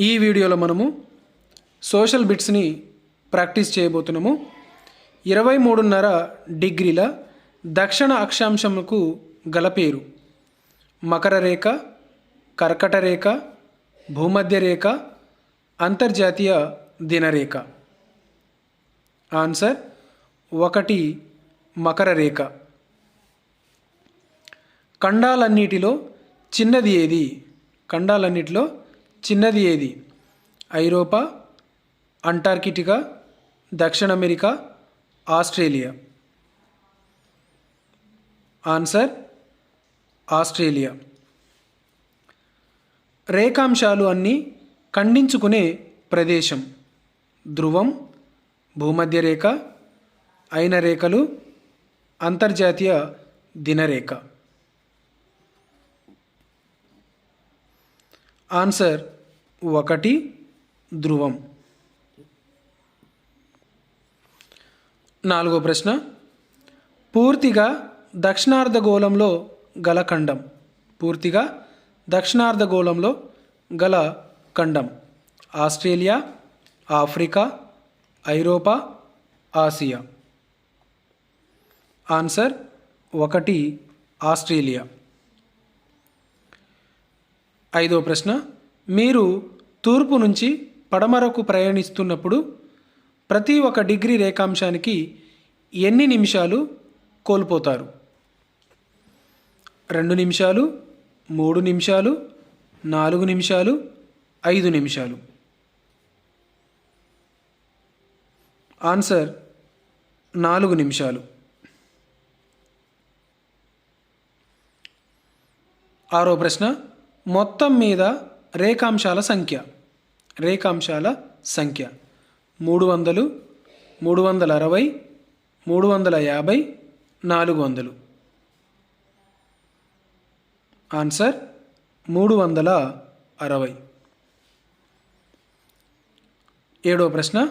ఈ వీడియోలో మనము సోషల్ బిట్స్ని ప్రాక్టీస్ చేయబోతున్నాము. ఇరవై మూడున్నర డిగ్రీల దక్షిణ అక్షాంశముకు గల పేరు. మకర రేఖ కర్కట రేఖ భూమధ్య రేఖ అంతర్జాతీయ దినరేఖ. ఆన్సర్ ఒకటి మకర రేఖ. ఖండాలన్నిటిలో చిన్నది ఏది? ఖండాలన్నిటిలో చిన్నది ఏది? ఐరోపా అంటార్కిటికా దక్షిణ అమెరికా ఆస్ట్రేలియా. Answer Australia. రేఖాంశాలు అన్నీ ఖండించుకునే ప్రదేశం. ధ్రువం భూమధ్య రేఖ అయిన రేఖలు అంతర్జాతీయ దినరేఖ. ఆన్సర్ ఒకటి ధ్రువం. నాలుగో ప్రశ్న. పూర్తిగా దక్షిణార్ధగోళంలో గల ఖండం. పూర్తిగా దక్షిణార్ధగోళంలో గల ఖండం. ఆస్ట్రేలియా ఆఫ్రికా ఐరోపా ఆసియా. ఆన్సర్ ఒకటి ఆస్ట్రేలియా. ఐదో ప్రశ్న. మీరు తూర్పు నుంచి పడమరకు ప్రయాణిస్తున్నప్పుడు ప్రతి ఒక్క డిగ్రీ రేఖాంశానికి ఎన్ని నిమిషాలు కోల్పోతారు? రెండు నిమిషాలు మూడు నిమిషాలు నాలుగు నిమిషాలు ఐదు నిమిషాలు. ఆన్సర్ నాలుగు నిమిషాలు. ఆరో ప్రశ్న. మొత్తం మీద రేఖాంశాల సంఖ్య. రేఖాంశాల సంఖ్య. మూడు వందలు మూడు వందల అరవై మూడు వందల యాభై నాలుగు వందలు. ఆన్సర్ మూడు వందల అరవై. ఏడో ప్రశ్న.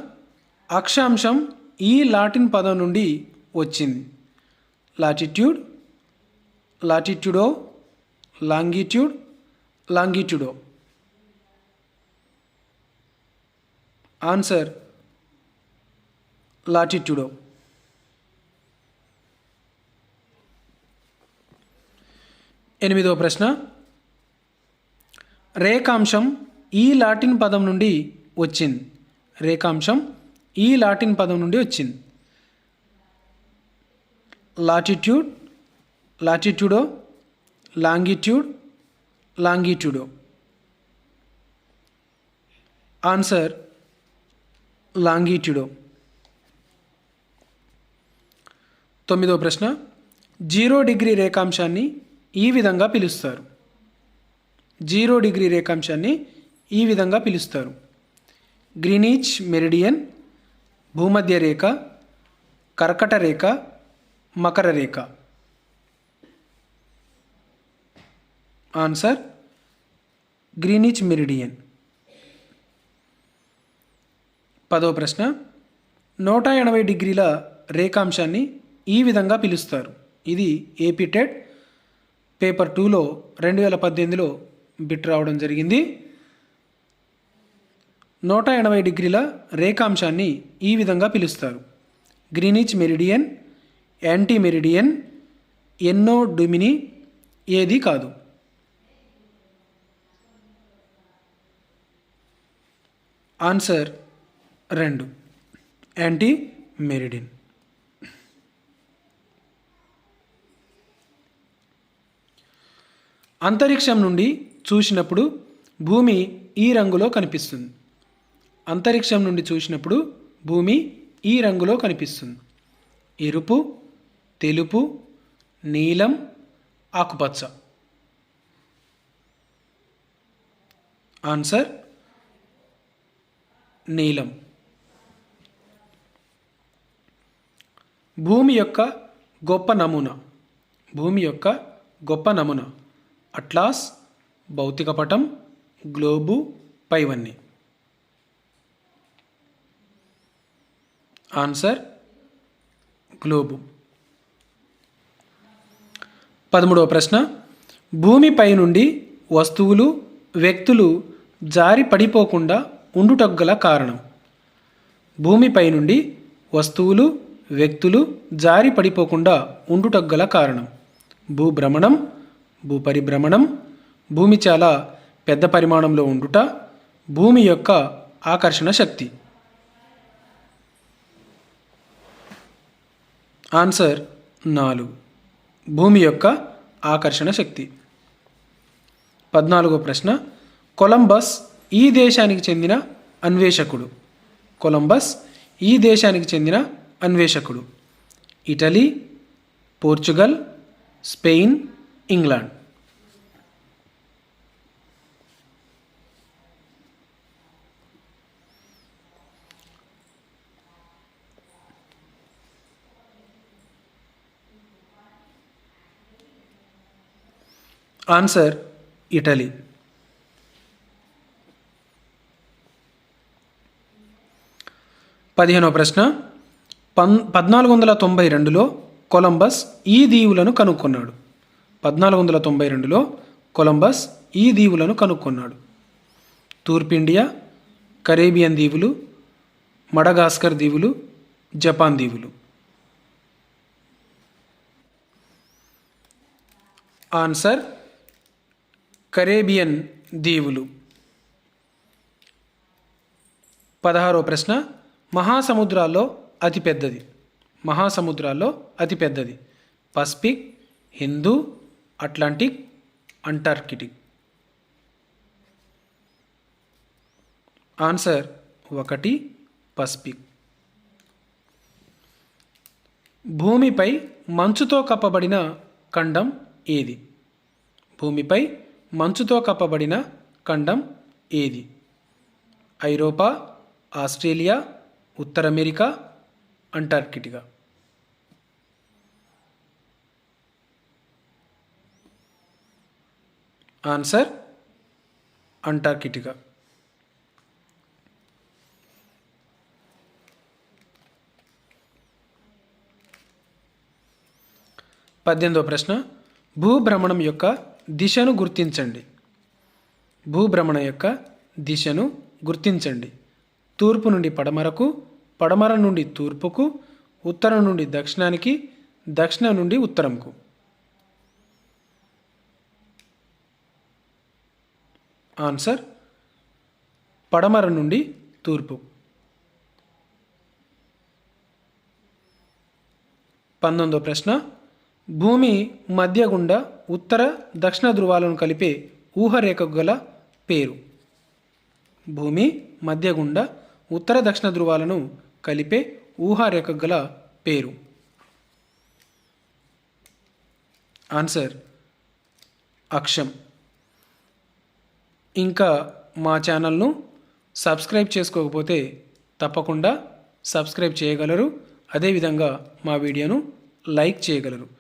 అక్షాంశం ఈ లాటిన్ పదం నుండి వచ్చింది. లాటిట్యూడ్ లాటిట్యూడో లాంగిట్యూడ్ లాంగిట్యూడో? ఆన్సర్ లాటిట్యూడో. ఎనిమిదవ ప్రశ్న. రేఖాంశం ఈ లాటిన్ పదం నుండి వచ్చింది. రేఖాంశం ఈ లాటిన్ పదం నుండి వచ్చింది. లాటిట్యూడ్ లాటిట్యూడో లాంగిట్యూడ్ లాంగిట్యూడో? ఆన్సర్ లాంగిట్యూడో. తొమ్మిదో ప్రశ్న జీరో డిగ్రీ రేఖాంశాన్ని ఈ విధంగా పిలుస్తారు. జీరో డిగ్రీ రేఖాంశాన్ని ఈ విధంగా పిలుస్తారు. గ్రీనిచ్ మెరిడియన్ భూమధ్య రేఖ కర్కట రేఖ మకర రేఖ. ఆన్సర్ గ్రీనిచ్ మెరిడియన్ పదో ప్రశ్న. నూట ఎనభై డిగ్రీల రేఖాంశాన్ని ఈ విధంగా పిలుస్తారు. ఇది ఏపీ టెట్ పేపర్ టూలో రెండు వేల పద్దెనిమిదిలో బిట్ రావడం జరిగింది. నూట ఎనభై డిగ్రీల రేఖాంశాన్ని ఈ విధంగా పిలుస్తారు. గ్రీనిచ్ మెరిడియన్ యాంటీ మెరిడియన్ ఎన్నో డుమిని ఏది కాదు. ఆన్సర్ రెండు. Anti meridian. అంతరిక్షం నుండి చూసినప్పుడు భూమి ఈ రంగులో కనిపిస్తుంది. అంతరిక్షం నుండి చూసినప్పుడు భూమి ఈ రంగులో కనిపిస్తుంది. ఎరుపు తెలుపు నీలం ఆకుపచ్చ. ఆన్సర్ నీలం. భూమి యొక్క గొప్ప నమూనా. భూమి యొక్క గొప్ప నమూనా. అట్లాస్ భౌతిక పటం గ్లోబు పైవన్నీ. Answer globe. పదమూడవ ప్రశ్న. భూమిపై నుండి వస్తువులు వ్యక్తులు జారి పడిపోకుండా ఉండుటగ్గల కారణం. భూమిపై నుండి వస్తువులు వ్యక్తులు జారి పడిపోకుండా ఉండుటగ్గల కారణం. భూభ్రమణం భూపరిభ్రమణం భూమి చాలా పెద్ద పరిమాణంలో ఉండుట భూమి యొక్క ఆకర్షణ శక్తి. ఆన్సర్ నాలుగు. భూమి యొక్క ఆకర్షణ శక్తి. పద్నాలుగో ప్రశ్న. కొలంబస్ ఈ దేశానికి చెందిన అన్వేషకుడు. కొలంబస్ ఈ దేశానికి చెందిన అన్వేషకుడు. Italy Portugal Spain England. Answer Italy. పదిహేనవ ప్రశ్న. పన్ పద్నాలుగు వందల తొంభై రెండులో కొలంబస్ ఈ దీవులను కనుక్కున్నాడు. పద్నాలుగు వందల తొంభై రెండులో కొలంబస్ ఈ దీవులను కనుక్కున్నాడు. తూర్పు ఇండియా కరేబియన్ దీవులు మడగాస్కర్ దీవులు జపాన్ దీవులు. ఆన్సర్ కరేబియన్ దీవులు. పదహారో ప్రశ్న. మహాసముద్రాల్లో అతిపెద్దది మహాసముద్రాల్లో అతిపెద్దది Pacific Hindu Atlantic Antarctic. Answer ఒకటి పసిఫిక్. భూమిపై మంచుతో కప్పబడిన ఖండం ఏది? భూమిపై మంచుతో కప్పబడిన ఖండం ఏది? ఐరోపా ఆస్ట్రేలియా ఉత్తర అమెరికా అంటార్కిటికా. Answer Antarctica. పద్దెనిమిదో ప్రశ్న. భూభ్రమణం యొక్క దిశను గుర్తించండి. భూభ్రమణం యొక్క దిశను గుర్తించండి. తూర్పు నుండి పడమరకు పడమర నుండి తూర్పుకు ఉత్తరం నుండి దక్షిణానికి దక్షిణం నుండి ఉత్తరంకు. ఆన్సర్ పడమర నుండి తూర్పు. పంతొమ్మిదో ప్రశ్న భూమి మధ్య గుండా ఉత్తర దక్షిణ ధృవాలను కలిపే ఊహరేఖకు గల పేరు. భూమి మధ్య గుండా ఉత్తర దక్షిణ ధృవాలను కలిపే ఊహారేఖ గల పేరు. ఆన్సర్ అక్షం. ఇంకా మా ఛానల్ను సబ్స్క్రైబ్ చేసుకోకపోతే తప్పకుండా సబ్స్క్రైబ్ చేయగలరు. అదేవిధంగా మా వీడియోను లైక్ చేయగలరు.